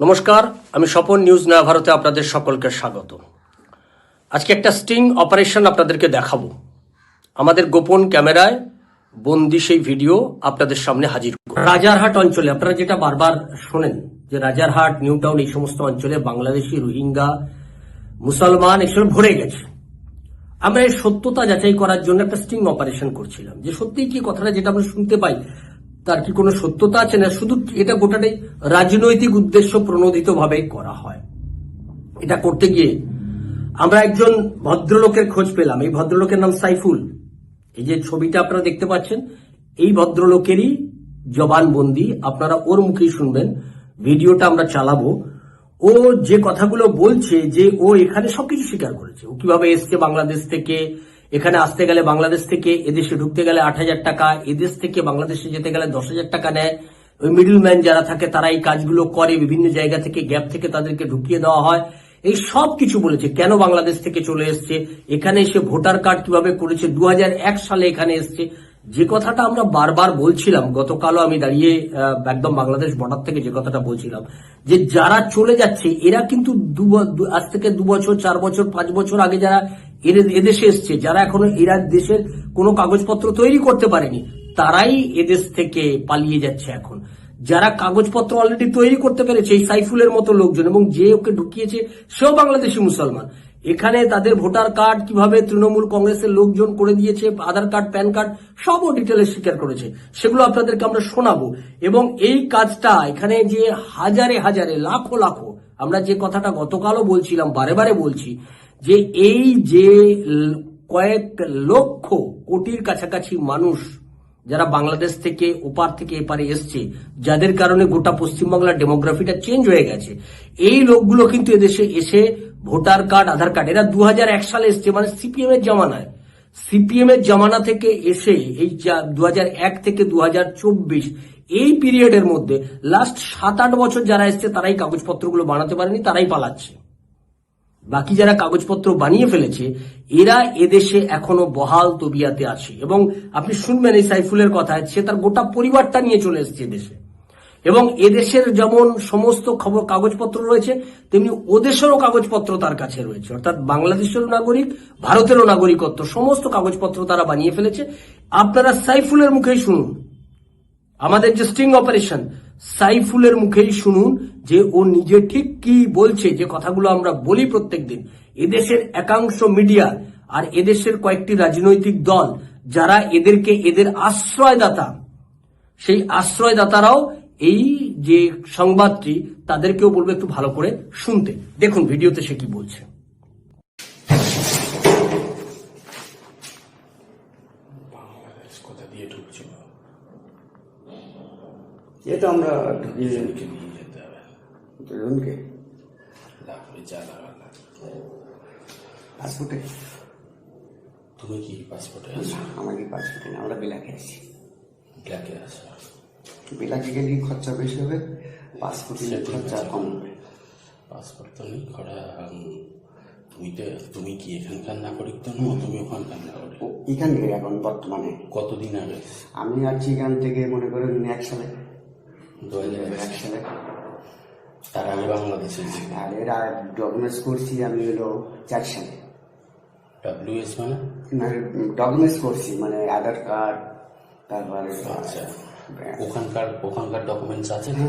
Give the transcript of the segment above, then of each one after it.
নমস্কার, আমি স্বপন নিউজ নয়া ভারতে আপনাদের সকলকে স্বাগত। আজকে একটা স্টিং অপারেশন আপনাদেরকে দেখাবো। আমাদের গোপন ক্যামেরায় বন্দি সেই ভিডিও আপনাদের সামনে হাজির রাজারহাট অঞ্চলে, আপনারা যেটা বারবার শোনেন যে রাজারহাট নিউ টাউন এই সমস্ত অঞ্চলে বাংলাদেশি রোহিঙ্গা, মুসলমান এসব ভরে গেছে। আমরা এই সত্যতা যাচাই করার জন্য একটা স্টিং অপারেশন করছিলাম। যে সত্যিই কি কথাটা যেটা আমরা শুনতে পাই তার কি কোনো সত্যতা আছে না? শুধু এটা গোটাটাই রাজনৈতিক উদ্দেশ্য প্রণোদিত ভাবে করা হয়। এটা করতে গিয়ে আমরা একজন ভদ্রলোকের খোঁজ পেলাম। এই ভদ্রলোকের নাম সাইফুল। এই যে ছবিটা আপনারা দেখতে পাচ্ছেন, এই ভদ্রলোকেরই জবানবন্দি। আপনারা ওর মুখেই শুনবেন। ভিডিওটা আমরা চালাবো। ও যে কথাগুলো বলছে যে ও এখানে সবকিছু স্বীকার করেছে। ও কীভাবে এসছে বাংলাদেশ থেকে এখানে আসতে গেলে বাংলাদেশ থেকে এদেশে ঢুকতে গেলে আট হাজার টাকা, এদেশ থেকে বাংলাদেশে যেতে গেলে দশ হাজার টাকা নেয়। ওই মিডল ম্যান যারা থাকে তারা এই কাজগুলো করে, বিভিন্ন জায়গা থেকে গ্যাপ থেকে তাদেরকে ঢুকিয়ে দেওয়া হয়। এই সব কিছু বলেছে, কেন বাংলাদেশ থেকে চলে এসছে, এখানে এসে ভোটার কার্ড কীভাবে করেছে দু হাজার এক সালে এখানে এসছে। যে কথাটা আমরা বারবার বলছিলাম, গতকালও আমি দাঁড়িয়ে একদম বাংলাদেশ বর্ডার থেকে যে কথাটা বলছিলাম, যে যারা চলে যাচ্ছে, এরা কিন্তু আজ থেকে দু বছর, চার বছর, পাঁচ বছর আগে যারা এদেশে এসছে, যারা এখনও এরা দেশের কোনো কাগজপত্র তৈরি করতে পারেনি, তারাই এদেশ থেকে পালিয়ে যাচ্ছে এখন। যারা কাগজপত্র অলরেডি তৈরি করতে পেরেছে, এই সাইফুলের মতো লোকজন, এবং যে ওকে ঢুকিয়েছে, সেও বাংলাদেশি মুসলমান। এখানে তাদের ভোটার কার্ড কীভাবে তৃণমূল কংগ্রেসের লোকজন করে দিয়েছে, আধার কার্ড, প্যান কার্ড, সবও ডিটেলে স্বীকার করেছে। সেগুলো আপনাদেরকে আমরা শোনাবো। এবং এই কাজটা এখানে যে হাজারে হাজারে, লাখো লাখো, আমরা যে কথাটা গতকালও বলছিলাম, বারে বারে বলছি যে এই যে কয়েক লক্ষ কোটির কাছাকাছি মানুষ যারা বাংলাদেশ থেকে ওপার থেকে এপারে এসছে, যাদের কারণে গোটা পশ্চিমবাংলার ডেমোগ্রাফিটা চেঞ্জ হয়ে গেছে, এই লোকগুলো কিন্তু এদেশে এসে ভোটার কার্ড, আধার কার্ড, এরা দু হাজার এক সালে এসছে মানে সিপিএম এর জামানায়। সিপিএম এর জামানা থেকে এসে এই দু হাজার এক থেকে দু হাজার চব্বিশ, এই পিরিয়ডের মধ্যে লাস্ট সাত আট বছর যারা এসছে, তারাই কাগজপত্রগুলো বানাতে পারেনি, তারাই পালাচ্ছে। বাকি যারা কাগজপত্র বানিয়ে ফেলেছে, এরা এদেশে এখনও বহাল তবিয়াতে আছে। এবং আপনি শুনবেন এই সাইফুলের কথা সে তার গোটা পরিবারটা নিয়ে চলে এসেছে এদেশে। এবং এদেশের যেমন সমস্ত খবর কাগজপত্র রয়েছে, তেমনি ওদেশেরও কাগজপত্র তার কাছে রয়েছে। অর্থাৎ বাংলাদেশেরও নাগরিক, ভারতেরও নাগরিকত্ব, সমস্ত কাগজপত্র তারা বানিয়ে ফেলেছে। আপনারা সাইফুলের মুখেই শুনুন। আমাদের যে স্টিং অপারেশন সাইফুলের মুখেই শুনুন যে ও নিজে ঠিক কি বলছে, যে কথাগুলো আমরা বলি প্রত্যেক দিন এদেশের একাংশ মিডিয়া আর এদেশের কয়েকটি রাজনৈতিক দল যারা এদেরকে এদের আশ্রয়দাতা, সেই আশ্রয়দাতারাও এই যে সংবাদটি তাদেরকেও বলব একটু ভালো করে শুনতে। দেখুন ভিডিওতে সে কি বলছে বাংলাদেশ কোথা দিয়ে ঢুকছিল এ তো আমরা দুজনকে নিয়ে যেতে হবে দুজনকে লাগবে যা লাগার লাগবে পাসপোর্টে তুমি কি পাসপোর্টে আছো আমাদের পাসপোর্টে না আমরা বিলাকে আছি ব্ল্যাকে আছো বিলাকে গেলে খরচা বেশি হবে পাসপোর্টে খরচা কম হবে পাসপোর্ট তো নেই খরা তুমি তো তুমি কি এখানকার নাগরিক তো নও তুমি ওখানকার নাগরিক ও, এখানে এখন বর্তমানে কতদিন আগে আমি আছি এখান থেকে মনে করেন এক সালে দু হাজার এক সালে তার আগে বাংলাদেশে আর এরা ডকুমেন্টস করছি আমি হলো চার সালে। ডাব্লিউ এস মানে? না ডকুমেন্টস করছি মানে আধার কার্ড তারপরে আচ্ছা। ওখানকার ওখানকার ডকুমেন্টস আছে? না?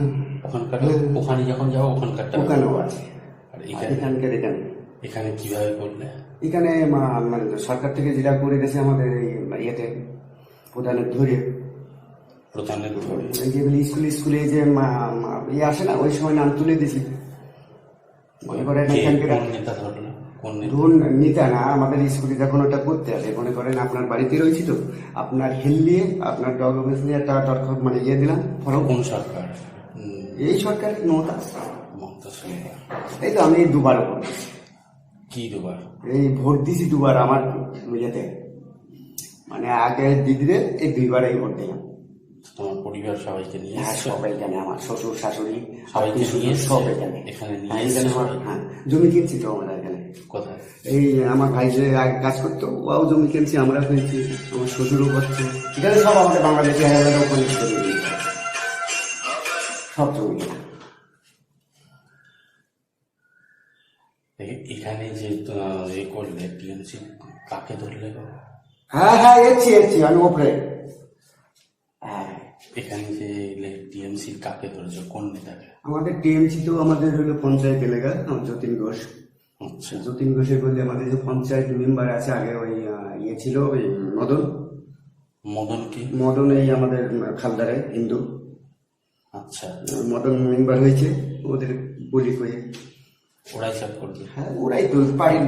ওখানকার ওখানে যখন যাও ওখানকারটা ওখানেও আছে। আর আর এখানে? এখানকার এখানে। এখানে কীভাবে করলে? এখানে মা- মানে সরকার থেকে যেটা করে গেছে আমাদের এই ইয়েতে প্রধানের ধরে। প্রধানের এই যেগুলি স্কুল স্কুলে যে ইয়ে আসে না ওই সময় নাম তুলে দিছি মনে এখানকার নেতা ধরলো? ধরুন নিতে না আমাদের স্কুলে যখন ওটা করতে আসে মনে করেন আপনার বাড়িতে রয়েছি তো আপনার হেল নিয়ে আপনার ডকুমেন্টস নিয়ে একটা দরখাস্ত মানে ইয়ে দিলাম ফরম কোন সরকার? এই সরকার মমতা এই তো আমি দুবার কি দুবার? এই ভোট দিছি দুবার আমার ইয়েতে মানে আগে দিদিরে এই দুইবারই ভোট দিলাম। পরিবার সবাইকে নিয়ে হ্যাঁ সবাই জানে আমার শ্বশুর শাশুড়ি সবাইকে নিয়ে সবাই জানে এখানে নিয়ে এখানে আমার হ্যাঁ জমি কিনছি তো আমরা এখানে। কোথায়? এই আমার ভাই যে কাজ করতো ওও জমি কিনছি আমরা কিনছি আমার শ্বশুরও করছে। এখানে সব আমাদের বাংলাদেশি হাজার সব জমি। এখানে যে এ করলে টিএমসি কাকে ধরলে হ্যাঁ হ্যাঁ এসছি এসছি আমি ওপরে। হ্যাঁ। এখানে যে টিএমসি কাকে ধরেছে? কোন নেতাকে? আমাদের টিএমসি তো আমাদের হলো পঞ্চায়েত এলাকা যতীন ঘোষ। আচ্ছা। যতীন ঘোষের বলতে আমাদের যে পঞ্চায়েত মেম্বার আছে আগে ওই ইয়ে ছিল ওই মদন। মদন কি? মদন এই আমাদের খালদারে হিন্দু। আচ্ছা। মদন মেম্বার হয়েছে ওদের বলি করে। ওরাই সব করবে? হ্যাঁ ওরাই তো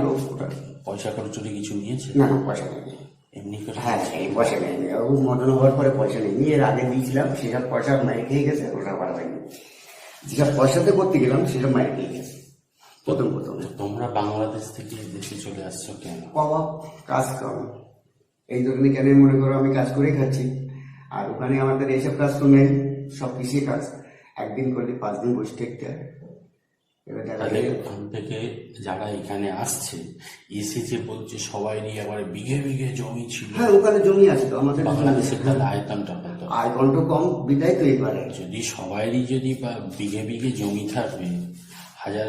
লোক ওরা পয়সা করে চুরি কিছু নিয়েছে? না পয়সা নেই। করে হ্যাঁ এই পয়সা নেই। ও মদন হওয়ার পরে পয়সা নেই। এর আগে দিয়েছিলাম সেসব পয়সা মায়ের খেয়ে গেছে ওটা হয়নি যেসব পয়সাতে করতে গেলাম সেসব মায়ের খেয়ে গেছে। প্রথম প্রথম। তোমরা বাংলাদেশ থেকে দেশে চলে আসছো কেন? অভাব কাজ কম এই জন্য কেন মনে করো আমি কাজ করে খাচ্ছি? আর ওখানে আমাদের এইসব কাজ তো নেই সব কৃষি কাজ? একদিন করলে পাঁচ দিন বসে থাকতে হয়। তাহলে ওখান থেকে যারা এখানে আসছে এসে যে বলছে সবাইরই আবার বিঘে বিঘে জমি ছিল। হ্যাঁ ওখানে জমি আছে তো আমাদের বাংলাদেশের তাহলে আয়তনটা কত? আয় ঘন্ট কম বিদায় তো এইবারে যদি সবাইরই যদি বিঘে বিঘে জমি থাকবে হাজার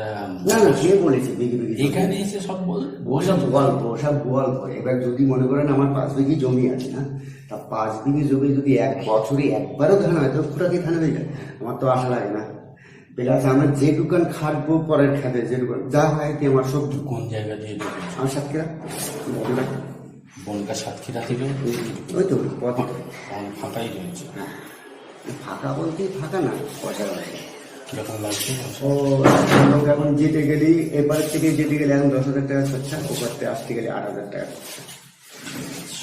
না না কে বলেছে বিঘি বিঘি এখানে এসে সব বল ওসব গল্প ওসব গল্প এবার যদি মনে করেন আমার পাঁচ বিঘি জমি আছে না তা পাঁচ বিঘি জমি যদি এক বছরে একবারও ধান হয় তো পুরাকে ধান হয়ে যায়? আমার তো আশা লাগে না। প্লাস আমরা যে দোকান খাটবো পরের খাতে যে দোকান যা হয় কি আমার সবজি কোন জায়গা দিয়ে আমার সাতক্ষীরা। বনকা সাতক্ষীরা থেকে? ওই তো পথ। অনেক ফাঁকাই রয়েছে? ফাঁকা বলতে ফাঁকা না পয়সা লাগে। ও এখন যেতে গেলে এবার থেকে যেতে গেলে এখন দশ হাজার টাকা খরচা ওপার থেকে আসতে গেলে আট হাজার টাকা খরচা।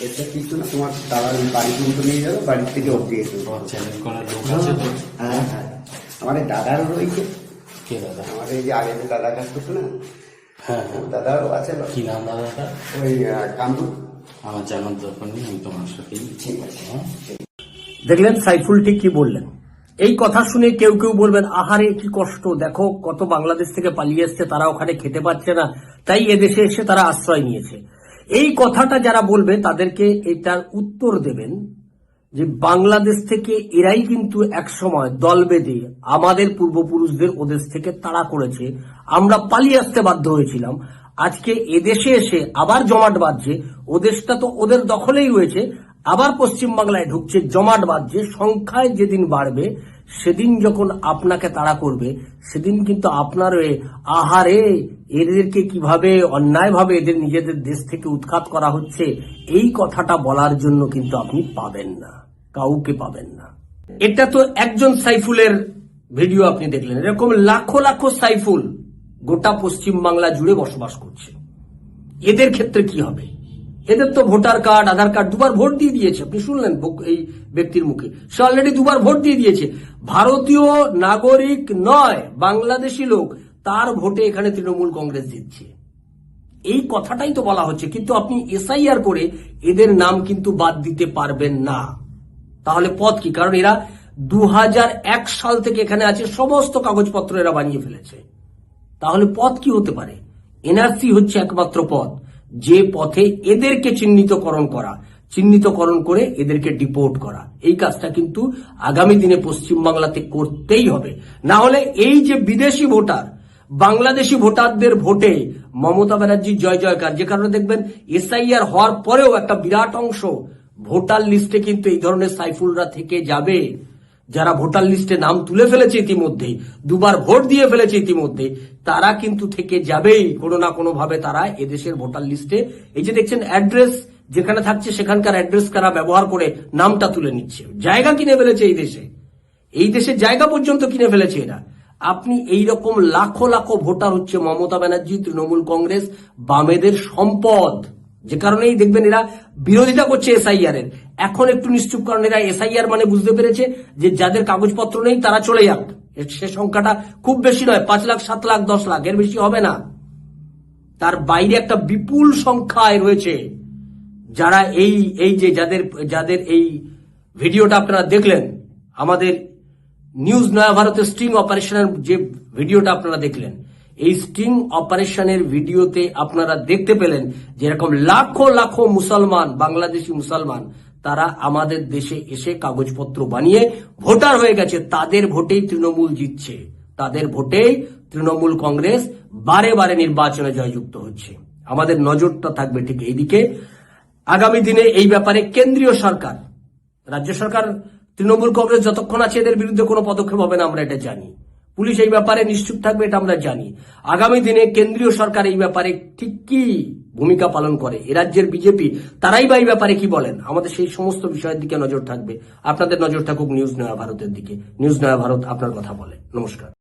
এটা কিছু না তোমার দালাল বাড়ি পর্যন্ত নিয়ে যাবে বাড়ির থেকে অব্দি এসে। তো? হ্যাঁ হ্যাঁ। আমাদের দাদারও রয়েছে। কে দাদা? আমাদের এই যে আগে যে দাদা কাজ করতো না হ্যাঁ হ্যাঁ। দাদারও আছে কি নাম দাদাটা ওই কান্দু আমার জানার দরকার নেই আমি তোমার সাথেই ঠিক আছে। দেখলেন সাইফুল ঠিক কি বললেন? এই কথা শুনে কেউ কেউ বলবেন আহারে কি কষ্ট! দেখো কত বাংলাদেশ থেকে পালিয়ে এসছে তারা ওখানে খেতে পাচ্ছে না তাই এদেশে এসে তারা আশ্রয় নিয়েছে। এই কথাটা যারা বলবে তাদেরকে এটার উত্তর দেবেন যে বাংলাদেশ থেকে এরাই কিন্তু একসময় দল বেঁধে আমাদের পূর্বপুরুষদের ওদেশ থেকে তাড়া করেছে। আমরা পালিয়ে আসতে বাধ্য হয়েছিলাম। আজকে এদেশে এসে আবার জমাট বাঁধছে। ওদেশটা তো ওদের দখলেই রয়েছে। আবার পশ্চিম বাংলায় ঢুকছে জমাট বাঁধছে, সংখ্যায় যেদিন বাড়বে, সেদিন যখন আপনাকে তাড়া করবে, সেদিন কিন্তু আপনার আহারে এদেরকে কীভাবে অন্যায়ভাবে এদের নিজেদের দেশ থেকে উৎখাত করা হচ্ছে, এই কথাটা বলার জন্য কিন্তু আপনি পাবেন না, কাউকে পাবেন না। এটা তো একজন সাইফুলের ভিডিও আপনি দেখলেন। এরকম লাখো লাখো সাইফুল গোটা পশ্চিম বাংলা জুড়ে বসবাস করছে। এদের ক্ষেত্রে কি হবে? এদের তো ভোটার কার্ড, আধার কার্ড দুবার ভোট দিয়ে দিয়েছে। আপনি শুনলেন এই ব্যক্তির মুখে। সে অলরেডি দুবার ভোট দিয়ে দিয়েছে। ভারতীয় নাগরিক নয়, বাংলাদেশি লোক, তার ভোটে এখানে তৃণমূল কংগ্রেস জিতছে। এই কথাটাই তো বলা হচ্ছে। কিন্তু আপনি এসআইআর করে এদের নাম কিন্তু বাদ দিতে পারবেন না। তাহলে পথ কি? কারণ এরা দু হাজার এক সাল থেকে এখানে আছে, সমস্ত কাগজপত্র এরা বানিয়ে ফেলেছে। তাহলে পথ কি হতে পারে? এনআরসি হচ্ছে একমাত্র পথ। যে পথে এদেরকে চিহ্নিতকরণ করা, চিহ্নিতকরণ করে এদেরকে ডিপোর্ট করা। এই কাজটা কিন্তু আগামী দিনে পশ্চিমবাংলাতে করতেই হবে। না হলে এই যে বিদেশি ভোটার, বাংলাদেশি ভোটারদের ভোটে মমতা ব্যানার্জির জয় জয়কার, যে কারণে দেখবেন এসআইআর হওয়ার পরেও একটা বিরাট অংশ ভোটার লিস্টে কিন্তু এই ধরনের সাইফুলরা থেকে যাবে। যারা ভোটার লিস্টে নাম তুলে ফেলেছে ইতিমধ্যেই দুবার ভোট দিয়ে ফেলেছে ইতিমধ্যে, তারা কিন্তু থেকে যাবেই। কোনো না কোনো ভাবে তারা এদেশের ভোটার লিস্টে এই যে দেখছেন অ্যাড্রেস, যেখানে থাকছে সেখানকার অ্যাড্রেস কারা ব্যবহার করে নামটা তুলে নিচ্ছে। জায়গা কিনে ফেলেছে এই দেশে। এই দেশের জায়গা পর্যন্ত কিনে ফেলেছে এরা। আপনি এই রকম লাখো লাখো ভোটার হচ্ছে মমতা ব্যানার্জি, তৃণমূল কংগ্রেস, বামেদের সম্পদ। যে কারণেই দেখবেন এরা বিরোধিতা করছে এসআইআর এর এখন একটু নিশ্চুপ কারণ এরা এসআইআর মানে বুঝতে পেরেছে যে যাদের কাগজপত্র নেই তারা চলে যাক। সে সংখ্যাটা খুব বেশি নয়, পাঁচ লাখ, সাত লাখ, দশ লাখ, এর বেশি হবে না। তার বাইরে একটা বিপুল সংখ্যায় রয়েছে। যারা এই এই যে যাদের যাদের এই ভিডিওটা আপনারা দেখলেন, আমাদের নিউজ নয়া ভারতের স্টিং অপারেশনের যে ভিডিওটা আপনারা দেখলেন এই স্টিং অপারেশনের ভিডিওতে আপনারা দেখতে পেলেন যে এরকম লাখো লাখো মুসলমান, বাংলাদেশি মুসলমান, তারা আমাদের দেশে এসে কাগজপত্র বানিয়ে ভোটার হয়ে গেছে। তাদের ভোটেই তৃণমূল জিতছে। তাদের ভোটেই তৃণমূল কংগ্রেস বারে বারে নির্বাচনে জয়যুক্ত হচ্ছে। আমাদের নজরটা থাকবে ঠিক এইদিকে। আগামী দিনে এই ব্যাপারে কেন্দ্রীয় সরকার, রাজ্য সরকার, তৃণমূল কংগ্রেস যতক্ষণ আছে এদের বিরুদ্ধে কোনো পদক্ষেপ হবে না, আমরা এটা জানি। পুলিশ এই ব্যাপারে নিশ্চুপ থাকবে, এটা আমরা জানি। আগামী দিনে কেন্দ্রীয় সরকার এই ব্যাপারে ঠিক কি ভূমিকা পালন করে? এ রাজ্যের বিজেপি, তারাই বা এই ব্যাপারে কি বলেন? আমাদের সেই সমস্ত বিষয়ের দিকে নজর থাকবে। আপনাদের নজর থাকুক নিউজ নয়া ভারতের দিকে। নিউজ নয়া ভারত আপনার কথা বলে। নমস্কার।